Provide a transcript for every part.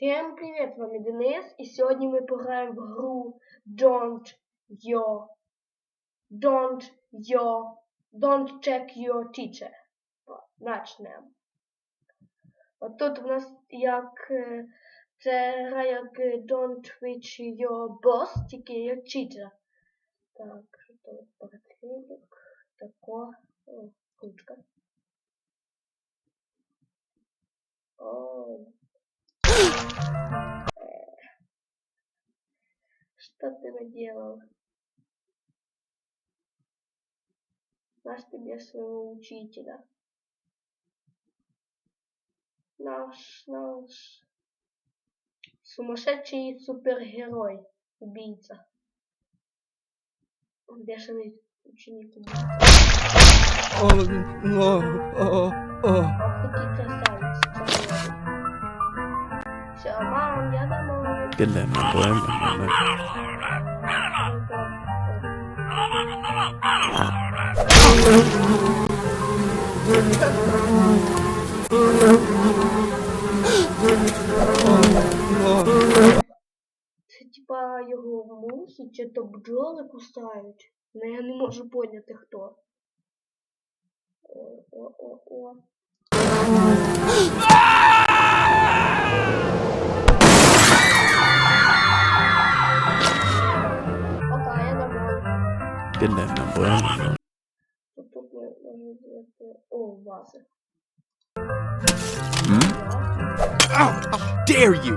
Всем привет, с вами Денис, и сегодня мы поиграем в игру Don't Your Don't Your Don't Check Your Teacher. Начнемо. От тут в нас як це гра як Don't Reach Your Boss, тільки як Teacher. Так, що тут портфелик, тако, о, ручка. О, Что ты наделал? Наш тебе своего учителя. Наш, наш сумасшедший супергерой, убийца. Бешеный ученик убийца. О, о, о, о. Ох, красавец. Мам, я домой. Gillen, Це типа його мухи чи то бджоли кусають. Но я не можу поняти хто. О, Gillen, bohem. Тут тут ми можемо зробити. О, вази. Hmm? Ow! How dare you!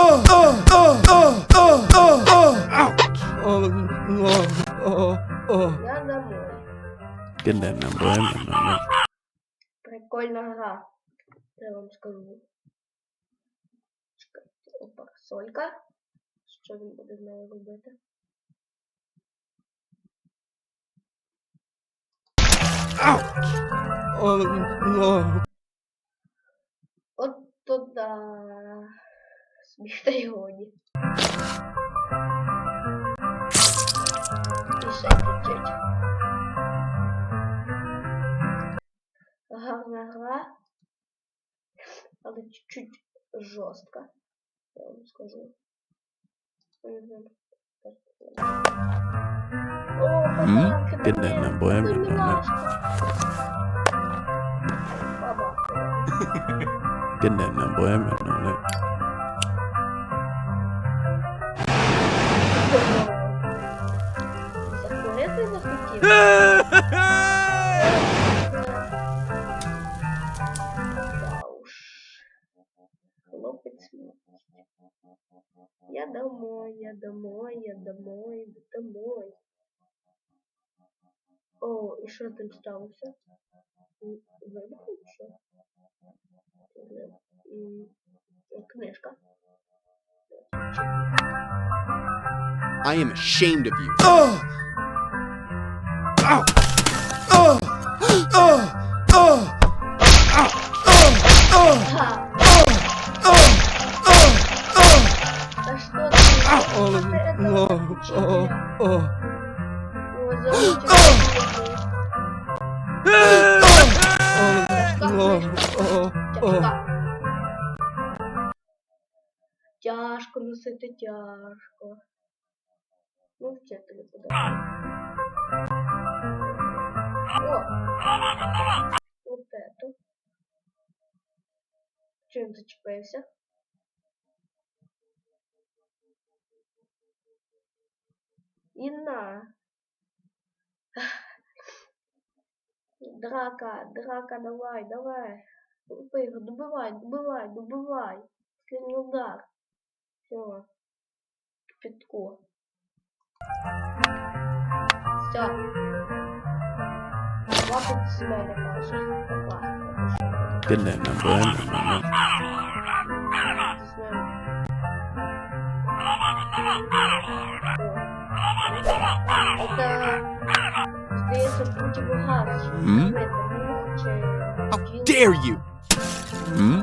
Oh, oh, oh, oh, oh, oh, oh. Ouch! Oh, oh, oh, oh. Я домой. Gillen, bohem, Прикольна гра. Я вам скажу. Чекайте, Опа, солька. Що він буде з нею робити? Oh. От туди. Сміх та й годі. І ще. Гарна гра. Але чуть-чуть жорстка. Я вам скажу. Мгм. О, я домой, я домой, домой. О, і що там сталося? М, Вибухнув що? М, Книжка. I am ashamed of you. Oh! Oh! це Oh! Oh! Тяжко носити тяжко. Ну, вчителю подобається. О! Вот это. Чим зачепився? и на. Драка, драка, давай, давай. Добывай, ну добывай, ну добывай. Ну Последний удар. Все. Пятко. Все. Лапать с мамой даже. Did that number in? Thank you. Это, здається, противогаз. М? How dare you? Hmm?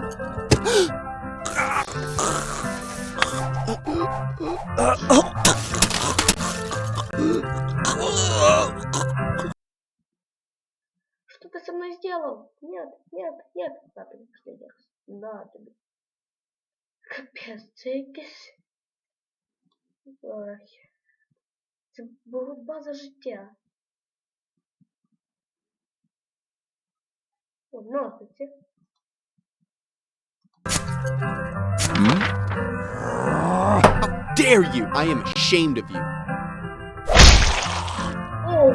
Что ты со мной сделал? Нет, нет, нет. На тобі последний раз. На тобі. Капець, це якесь... Ой. Це боротьба за життя. О. How dare you? I am ashamed of you. О,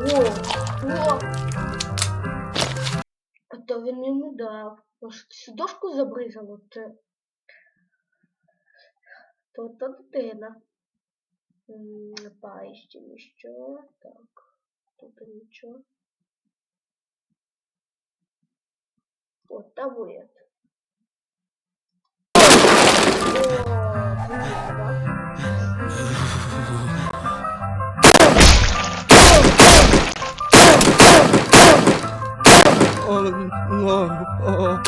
о, о. А то він йому дав. Може, цю дошку забризало, це... То то дитина. Паїще ніщо. Так. Тут нічого. О. Oh, no. Oh,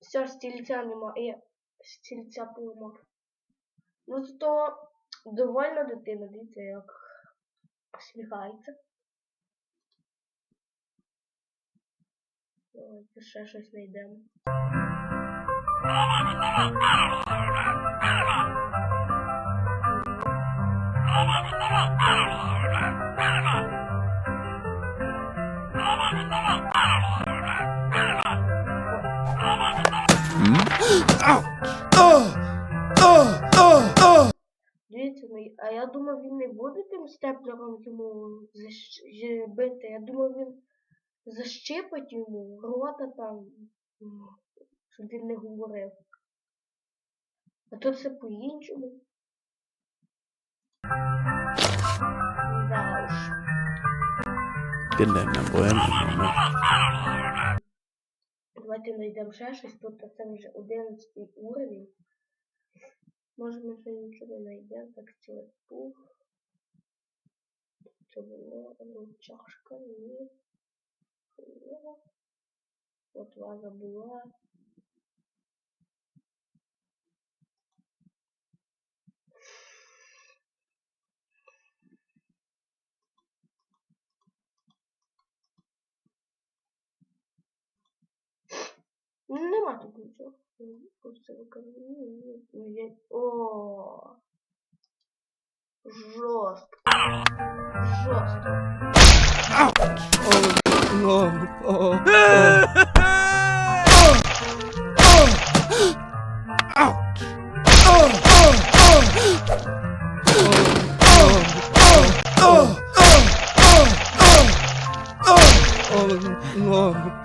Все, стільця немає. Стільця поламав. Ну зато довольна дитина, дивіться, як сміхається. Давайте ще щось знайдемо. oh, Ну, а я думав, він не буде тим степлером йому бити. Я думав, він защипить йому рота там, щоб він не говорив. А то це по-іншому. Да уж. Давайте знайдемо ще щось. Тут це вже 11 уровень. Може ми вже нічого не знайдемо. Так, цілий пух. Це було ну, чашка, ні. От ваза була. Нема тут нічого. М, Просто виконаю. Ні, ні, ні. О. Жорстко. Жорстко.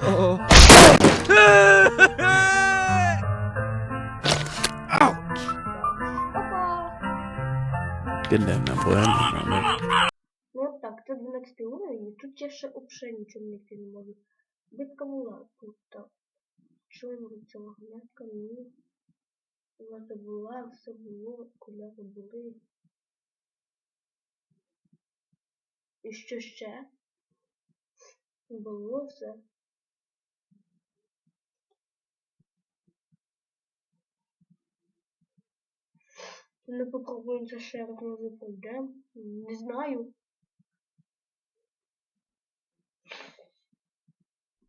Oh, Bueno, no. Ну так, це 12 уровень, тут я ще взагалі нічого знайти не можу. Битка була тут так. Що я можу ця магнетка? Ні. Ваза була, все було, куляри були. І що ще? Було все. Не попробуємо це ще раз може пройдемо. Не знаю.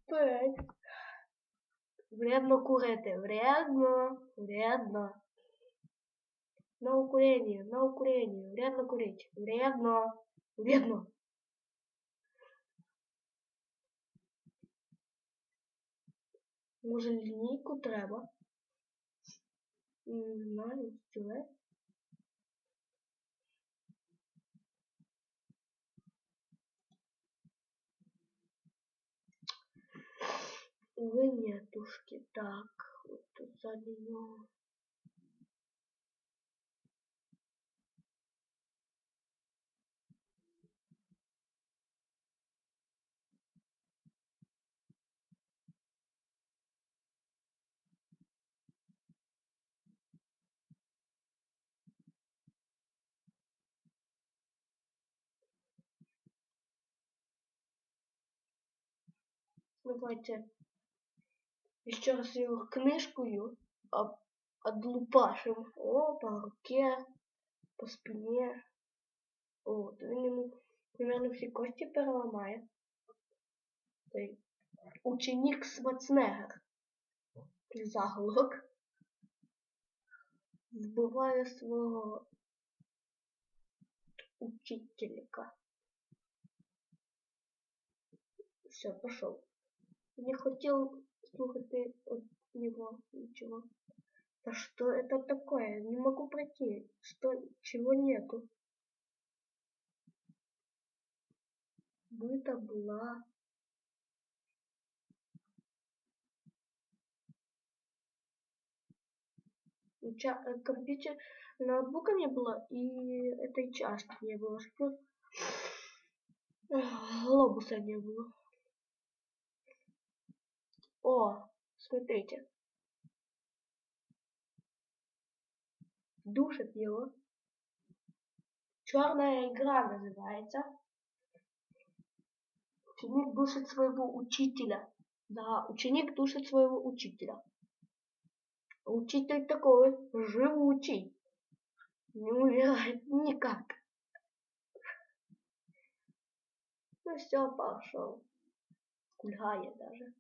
П'ять. Вредно курити. Вредно. Вредно. На укурение, на укурение. Вредно курить. Вредно. Вредно. Може лінійку треба? Не знаю, стілець. Винятушки. Так, вот тут сзади него. Давайте еще раз его книжкою об- одлупашим. О, по руке, по спине. О, він йому Примерно всі переламає. Той ученик Свацнегер. Заголовок. Вбиває свого учителька. Все, пошел. Не хотел слушать от него ничего. Да что это такое? Не могу пройти. Что, чего нету? Быта была. Ча- э, компьютер ноутбука не было и этой чашки не было. Что глобуса не было. О, смотрите. Душит его. Черная игра называется. Ученик душит своего учителя. Да, ученик душит своего учителя. Учитель такой живучий. Не умирает никак. Ну все, пошел. Кульгає даже.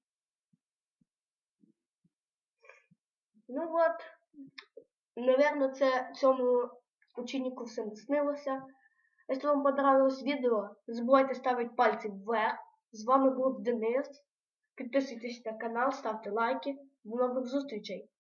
Ну от, Наверное, це цьому ученику не снилося. Якщо вам понравилось відео, не забувайте ставити пальці вверх. З вами був Денис. Підписуйтесь на канал, ставте лайки. До нових зустрічей!